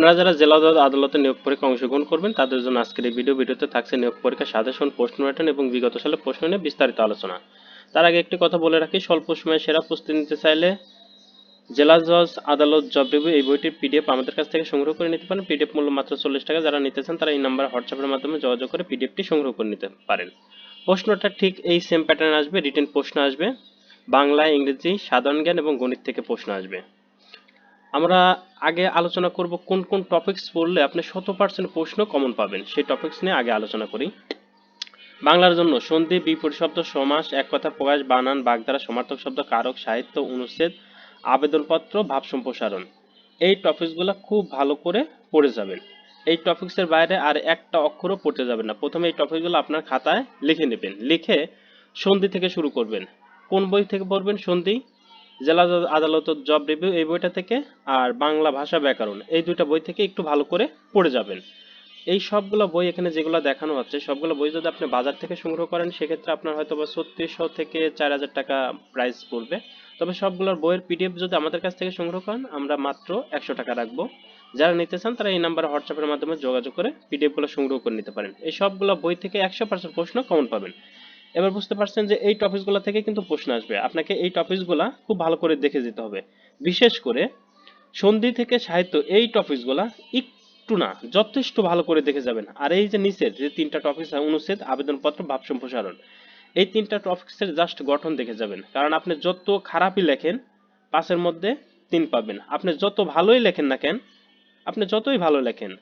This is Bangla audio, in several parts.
আপনারা যারা জেলা আদালতে নিয়োগ পরীক্ষা অংশগ্রহণ করবেন, তাদের জন্য আজকের এই ভিডিও ভিডিওতে থাকছে নিয়োগ পরীক্ষা, সাজেশন, প্রশ্ন রিটার্ন এবং বিগত সালে প্রশ্ন নিয়ে বিস্তারিত আলোচনা। তার আগে একটি কথা বলে রাখি, স্বল্প সময়ে সেরা প্রস্তুতি নিতে চাইলে জেলা জজ আদালত জব রিভিউ এই বইটির পিডিএফ আমাদের কাছ থেকে সংগ্রহ করে নিতে পারেন। পিডিএফ মূল্য মাত্র চল্লিশ টাকা, যারা নিতে চান তারা এই নাম্বার হোয়াটসঅ্যাপের মাধ্যমে যোগাযোগ করে পিডিএফটি সংগ্রহ করে নিতে পারেন। প্রশ্নটা ঠিক এই সেম প্যাটার্ন আসবে রিটেন প্রশ্ন আসবে, বাংলা, ইংরেজি, সাধারণ জ্ঞান এবং গণিত থেকে প্রশ্ন আসবে। আমরা আগে আলোচনা করব কোন কোন টপিকস পড়লে আপনি শত পার্সেন্ট প্রশ্ন কমন পাবেন। সেই টপিকস নিয়ে আগে আলোচনা করি। বাংলার জন্য সন্ধি, বিপরীত শব্দ, সমাস, এক কথা প্রকাশ, বানান, বাগধারা, সমার্থক শব্দ, কারক, সাহিত্য, অনুচ্ছেদ, আবেদনপত্র, ভাব সম্প্রসারণ। এই টপিকসগুলো খুব ভালো করে পড়ে যাবেন। এই টপিকসের বাইরে আর একটা অক্ষরও পড়তে যাবেন না। প্রথমে এই টপিকগুলো আপনার খাতায় লিখে নেবেন। লিখে সন্ধি থেকে শুরু করবেন। কোন বই থেকে পড়বেন সন্ধি? জেলা আদালতের জব রিভিউ এই বইটা থেকে আর বাংলা ভাষা ব্যাকরণ এই দুইটা বই থেকে একটু ভালো করে পড়ে যাবেন। এই সবগুলো বই এখানে যেগুলো দেখানো হচ্ছে সবগুলো বই যদি আপনি বাজার থেকে সংগ্রহ করেন, সেক্ষেত্রে আপনার হয়তো বা ছত্রিশশো থেকে চার হাজার টাকা প্রাইস পড়বে। তবে সবগুলোর বইয়ের পিডিএফ যদি আমাদের কাছ থেকে সংগ্রহ করেন, আমরা মাত্র একশো টাকা রাখব। যারা নিতে চান, তারা এই নাম্বারে হোয়াটসঅ্যাপের মাধ্যমে যোগাযোগ করে পিডিএফগুলো সংগ্রহ করে নিতে পারেন। এই সবগুলো বই থেকে একশো পার্সেন্ট প্রশ্ন কমন পাবেন। এবার বুঝতে পারছেন যে এই টপিকসগুলো থেকে কিন্তু প্রশ্ন আসবে। আপনাকে এই টপিকসগুলো খুব ভালো করে দেখে যেতে হবে। বিশেষ করে সন্ধি থেকে সাহিত্য, এই টপিকসগুলো একটু না, যথেষ্ট ভালো করে দেখে যাবেন। আর এই যে নিচের যে তিনটা টপিকস অনুচ্ছেদ, আবেদনপত্র ভাব সম্প্রসারণ, এই তিনটা টপিকসের জাস্ট গঠন দেখে যাবেন। কারণ আপনি যত খারাপই লেখেন, পাঁচের মধ্যে তিন পাবেন। আপনি যত ভালোই লেখেন না কেন, আপনি যতই ভালো লেখেন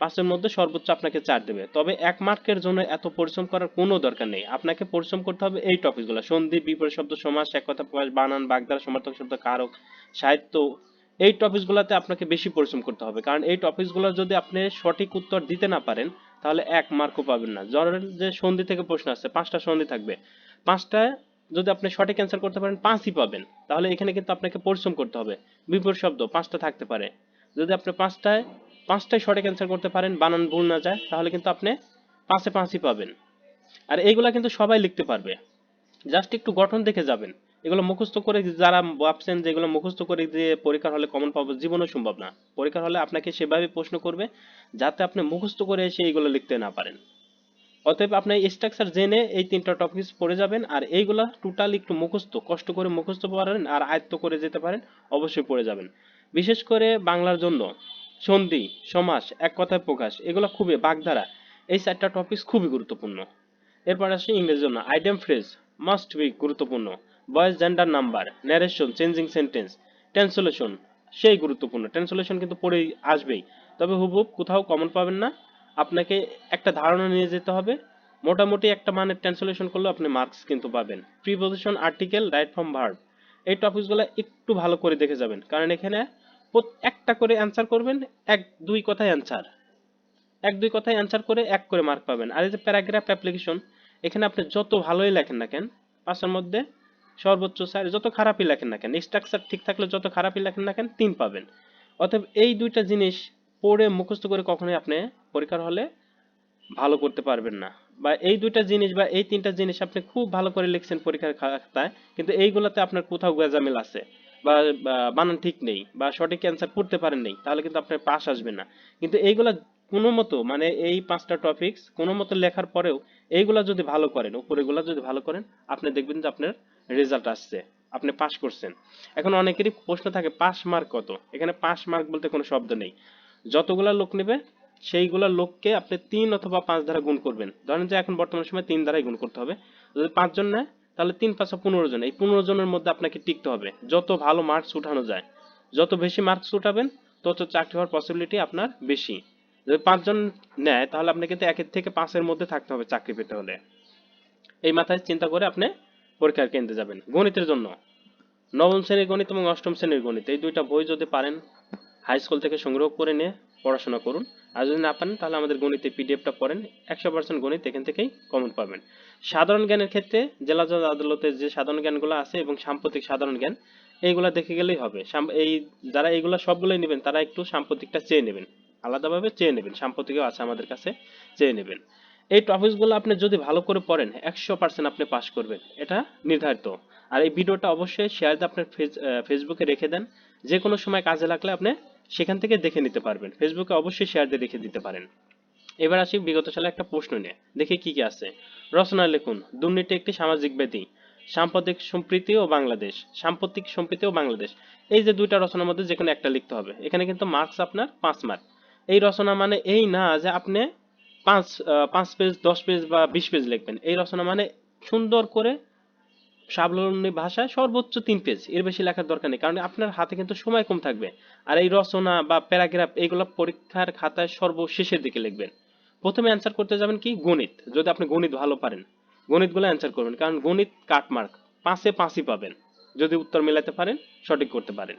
পাঁচের মধ্যে সর্বোচ্চ আপনাকে চার দেবে। তবে এক মার্কের জন্য এত পরিশ্রম করার কোনো দরকার নেই। আপনাকে পরিশ্রম করতে হবে এই টপিকগুলো। সন্ধি বিপরীত শব্দ সমাস এক কথা প্রকাশ, বানান বাগধারা সমার্থক শব্দ, কারক, সাহিত্য, এই টপিকসগুলোতে আপনাকে বেশি পরিশ্রম করতে হবে। কারণ এই টপিকসগুলো যদি আপনি সঠিক উত্তর দিতে না পারেন, তাহলে এক মার্কও পাবেন না। ধরেন যে সন্ধি থেকে প্রশ্ন আসছে, পাঁচটা সন্ধি থাকবে। পাঁচটা যদি আপনি সঠিক অ্যান্সার করতে পারেন, পাঁচই পাবেন। তাহলে এখানে কিন্তু আপনাকে পরিশ্রম করতে হবে। বিপরীত শব্দ, পাঁচটা থাকতে পারে। যদি আপনি পাঁচটায় পাঁচটায় সঠিক অ্যান্সার করতে পারেন, বানান ভুল না যায়, তাহলে কিন্তু আপনি পাঁচে পাঁচই পাবেন। আর এইগুলা কিন্তু সবাই লিখতে পারবে। জাস্ট একটু গঠন দেখে যাবেন। এগুলো মুখস্থ করে যারা ভাবছেন যে এগুলো মুখস্থ করে দিয়ে পরীক্ষার হলে কমন পাবো, জীবনও সম্ভব না। পরীক্ষার হলে আপনাকে সেভাবে প্রশ্ন করবে, যাতে আপনি মুখস্থ করে এসে এইগুলো লিখতে না পারেন। অতএব আপনি স্ট্রাকচার জেনে এই তিনটা টপিকস পড়ে যাবেন, আর এইগুলা টোটাল একটু মুখস্থ, কষ্ট করে মুখস্থ পারেন আর আয়ত্ত করে যেতে পারেন, অবশ্যই পড়ে যাবেন। বিশেষ করে বাংলার জন্য সন্ধি, সমাস, এক কথায় প্রকাশ, এগুলো খুবই বাগধারা। এই চারটা টপিকস খুবই গুরুত্বপূর্ণ। এরপর আসে ইংরেজির জন্য আইটেম ফ্রেজ মাস্ট বি গুরুত্বপূর্ণ। Voice gender number narration changing sentence translation সেই গুরুত্বপূর্ণ। ট্রান্সলেশন কিন্তু পড়েই আসবেই। তবে হুবহুব কোথাও কমন পাবেন না। আপনাকে একটা ধারণা নিয়ে যেতে হবে, মোটামুটি একটা মানের ট্রান্সলেশন করলে আপনি মার্কস কিন্তু পাবেন। Preposition article right from verb এই টপিকসগুলো একটু ভালো করে দেখে যাবেন। কারণ এখানে একটা করে অ্যান্সার করবেন, এক, দুই কথায় অ্যান্সার এক, দুই কথায় অ্যান্সার করে এক করে মার্ক পাবেন। আর এই যে প্যারাগ্রাফ অ্যাপ্লিকেশন এখানে আপনি যত ভালোই লেখেন না কেন, পাঁচের মধ্যে সর্বোচ্চ চার যত খারাপই লেখেন না কেন স্ট্রাকচার ঠিক থাকলে যত খারাপই লেখেন না কেন, তিন পাবেন। অতএব এই দুইটা জিনিস পড়ে মুখস্থ করে কখনোই আপনি পরীক্ষার হলে ভালো করতে পারবেন না। বা এই দুইটা জিনিস বা এই তিনটা জিনিস আপনি খুব ভালো করে লিখছেন পরীক্ষার খাতায়, কিন্তু এইগুলাতে আপনার কোথাও গেজামিল আছে। বা বানান ঠিক নেই বা সঠিক অ্যান্সার করতে পারেন নেই, তাহলে কিন্তু আপনার পাস আসবে না। কিন্তু এইগুলা কোনো মতো মানে এই পাঁচটা টপিকস কোনো মতো লেখার পরেও এইগুলা যদি ভালো করেন উপরেগুলা যদি ভালো করেন, আপনি দেখবেন যে আপনার রেজাল্ট আসছে, আপনি পাস করছেন। এখন অনেকেরই প্রশ্ন থাকে পাস মার্ক কত? এখানে পাস মার্ক বলতে কোনো শব্দ নেই। যতগুলা লোক নেবে, সেইগুলা লোককে আপনি তিন অথবা পাঁচ দ্বারা গুণ করবেন। ধরেন যে এখন বর্তমান সময় তিন দ্বারাই গুণ করতে হবে। যদি পাঁচজন নেয় তাহলে তিন পাঁচশো পনেরো জন, এই পনেরো জনের মধ্যে আপনাকে টিকতে হবে। যত ভালো মার্কস উঠানো যায়, যত বেশি মার্কস উঠাবেন, তত চাকরি হওয়ার পসিবিলিটি আপনার বেশি। যদি পাঁচজন নেয়, তাহলে আপনি কিন্তু একের থেকে পাঁচের মধ্যে থাকতে হবে চাকরি পেতে হলে। এই মাথায় চিন্তা করে আপনি পরীক্ষার কেন্দ্রে যাবেন। গণিতের জন্য। নবম শ্রেণির গণিত এবং অষ্টম শ্রেণির গণিত, এই দুইটা বই যদি পারেন হাই স্কুল থেকে সংগ্রহ করে নিয়ে পড়াশোনা করুন। আর যদি না পারেন, তাহলে আমাদের গণিতের পিডিএফটা পড়েন। একশো পার্সেন্ট গণিত এখান থেকেই কমন পাবেন। সাধারণ জ্ঞানের ক্ষেত্রে জেলা জজ আদালতের যে সাধারণ জ্ঞানগুলো আছে এবং সাম্প্রতিক সাধারণ জ্ঞান, এইগুলা দেখে গেলেই হবে। এই যারা এইগুলা সবগুলোই নেবেন, তারা একটু সাম্প্রতিকটা চেয়ে নেবেন। আলাদাভাবে চেয়ে নেবেন। সাম্প্রতিকও আছে আমাদের কাছে, চেয়ে নেবেন। এই টপিকসগুলো আপনি যদি ভালো করে পড়েন, একশো পার্সেন্ট আপনি পাস করবেন। এটা নির্ধারিত। আর এই ভিডিওটা অবশ্যই শেয়ার দিয়ে আপনার ফেস- ফেসবুকে রেখে দেন। যে কোনো সময় কাজে লাগলে আপনি সেখান থেকে দেখে নিতে পারবেন। ফেসবুকে অবশ্যই শেয়ার দিয়ে রেখে দিতে পারেন। এবার আসি বিগত সালে একটা প্রশ্ন নিয়ে। দেখি কি কি আছে। রচনা লিখুন, দুর্নীতি একটি সামাজিক ব্যাধি। সাম্প্রতিক সম্প্রীতি ও বাংলাদেশ। সাম্প্রতিক সম্প্রীতি ও বাংলাদেশ। এই যে দুইটা রচনার মধ্যে যে কোনো একটা লিখতে হবে। এখানে কিন্তু মার্কস আপনার পাঁচ মার্ক এই রচনা মানে এই না যে আপনি পাঁচ পাঁচ পেজ দশ পেজ বা বিশ পেজ লিখবেন। এই রচনা মানে সুন্দর করে সাবলম্বী ভাষায় সর্বোচ্চ তিন পেজ এর বেশি লেখার দরকার নেই, কারণ আপনার হাতে কিন্তু সময় কম থাকবে। আর এই রচনা বা প্যারাগ্রাফ এইগুলো পরীক্ষার খাতায় সর্বশেষের দিকে লিখবেন। প্রথমে অ্যান্সার করতে যাবেন কি? গণিত। যদি আপনি গণিত ভালো পারেন, গণিতগুলো অ্যান্সার করবেন, কারণ গণিত কাটমার্ক পাঁচে পাঁচই পাবেন। যদি উত্তর মেলাতে পারেন, সঠিক করতে পারেন।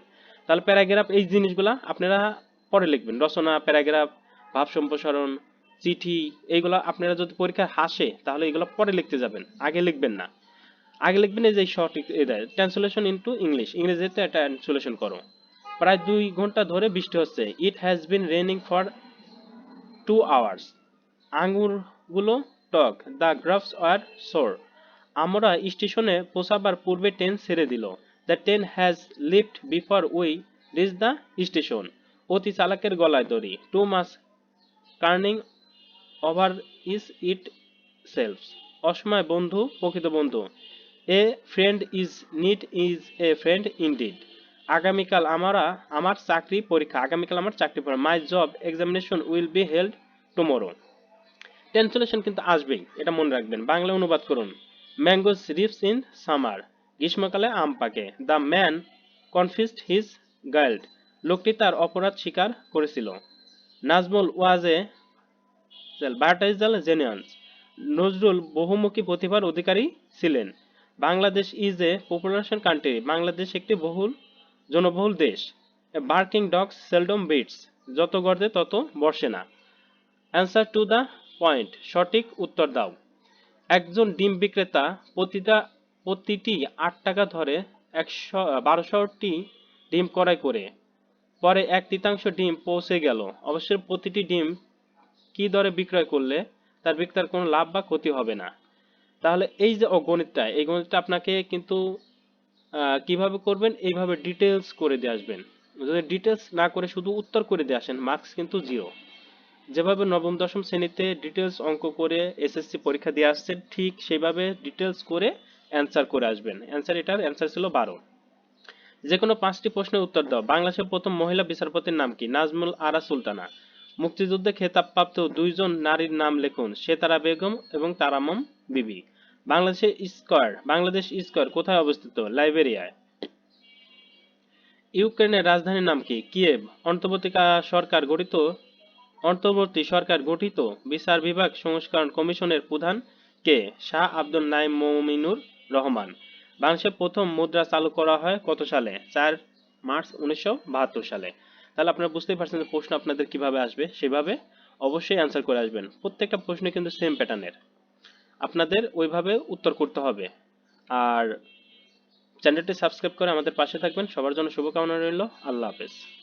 তাহলে প্যারাগ্রাফ, এই জিনিসগুলা আপনারা পরে লিখবেন। রচনা, প্যারাগ্রাফ, ভাব সম্প্রসারণ, চিঠি এইগুলো আপনারা যদি পরীক্ষায় হাসে, তাহলে এগুলো পরে লিখতে যাবেন। আগে লিখবেন না। আগে লিখবেন এই যে সঠিক ট্রান্সলেশন ইনটু ইংলিশ ইংরেজিতে ট্রান্সলেশন করো। প্রায় দুই ঘণ্টা ধরে বৃষ্টি হচ্ছে। It has been raining for two hours আঙুরগুলো টক দ্য গ্রাফস আর সোর আমরা স্টেশনে পৌঁছাবার পূর্বে ট্রেন ছেড়ে দিল। The train has left before we reach the station অতি চালকের গলায় দড়ি। টু মাস কার্নিং ওভার ইজ ইট সেলফ অসময় বন্ধু, প্রকৃত বন্ধু। A friend is need is a friend indeed আগামীকাল আমরা আমার চাকরি পরীক্ষা, আগামীকাল আমার চাকরি পরীক্ষা my job examination will be held tomorrow translation কিন্তু আসবেই, এটা মনে রাখবেন। বাংলা অনুবাদ করুন। ম্যাঙ্গোস রিপস ইন সামার গ্রীষ্মকালে আম পাকে। The man confessed his guilt লোকটি তার অপরাধ স্বীকার করেছিল। নাজমুল ওয়াজ এ ভার্টাইজাল জেনিয়ান্স, নজরুল বহুমুখী প্রতিভার অধিকারী ছিলেন। Bangladesh is a population country Bangladesh একটি বহুল, জনবহুল দেশ। বার্কিং ডগস সেলডম বিটস যত গর্জে তত বর্ষে না। অ্যান্সার টু দ্য পয়েন্ট সঠিক উত্তর দাও। একজন ডিম বিক্রেতা প্রতিটা, প্রতিটি আট টাকা ধরে একশো, বারোশোটি ডিম ক্রয় করে। পরে এক তৃতীয়াংশ ডিম পৌঁছে গেল। অবশ্যই প্রতিটি ডিম কি দরে বিক্রয় করলে তার বিক্রেতার কোনো লাভ বা ক্ষতি হবে না। তাহলে এই যে গণিতটা এই গণিতটা আপনাকে কিন্তু কীভাবে করবেন? এইভাবে ডিটেলস করে দিয়ে আসবেন। যদি ডিটেলস না করে শুধু উত্তর করে দিয়ে আসেন মার্কস কিন্তু জিরো যেভাবে নবম, দশম শ্রেণীতে ডিটেলস অঙ্ক করে এসএসসি পরীক্ষা দিয়ে আসছেন, ঠিক সেভাবে ডিটেলস করে অ্যান্সার করে আসবেন। অ্যান্সার এটার অ্যান্সার ছিল বারো। যে কোনো পাঁচটি প্রশ্নের উত্তর দাও। বাংলাদেশের প্রথম মহিলা বিচারপতির নাম কি? নাজমুল আরা সুলতানা। মুক্তিযুদ্ধে খেতাবপ্রাপ্ত দুইজন নারীর নাম লিখুন, সেতারা বেগম এবং তারামম বিবি। বাংলাদেশের স্কয়ার, বাংলাদেশ স্কয়ার কোথায় অবস্থিত? লাইবেরিয়ায়। ইউক্রেনের রাজধানীর নাম কি? কিয়েভ। অন্তর্বর্তী সরকার গঠিত, অন্তর্বর্তী সরকার গঠিত বিচার বিভাগ সংস্করণ কমিশনের প্রধান কে? শাহ আব্দুল নাইম মমিনুর রহমান। বাংলাদেশে প্রথম মুদ্রা চালু করা হয় কত সালে? চার মার্চ উনিশশো বাহাত্তর সালে। তাহলে আপনারা বুঝতেই পারছেন যে প্রশ্ন আপনাদের কীভাবে আসবে। সেভাবে অবশ্যই অ্যান্সার করে আসবেন। প্রত্যেকটা প্রশ্ন কিন্তু সেম প্যাটার্নের আপনাদের ওইভাবে উত্তর করতে হবে। আর চ্যানেলটি সাবস্ক্রাইব করে আমাদের পাশে থাকবেন। সবার জন্য শুভকামনা রইল। আল্লাহ হাফেজ।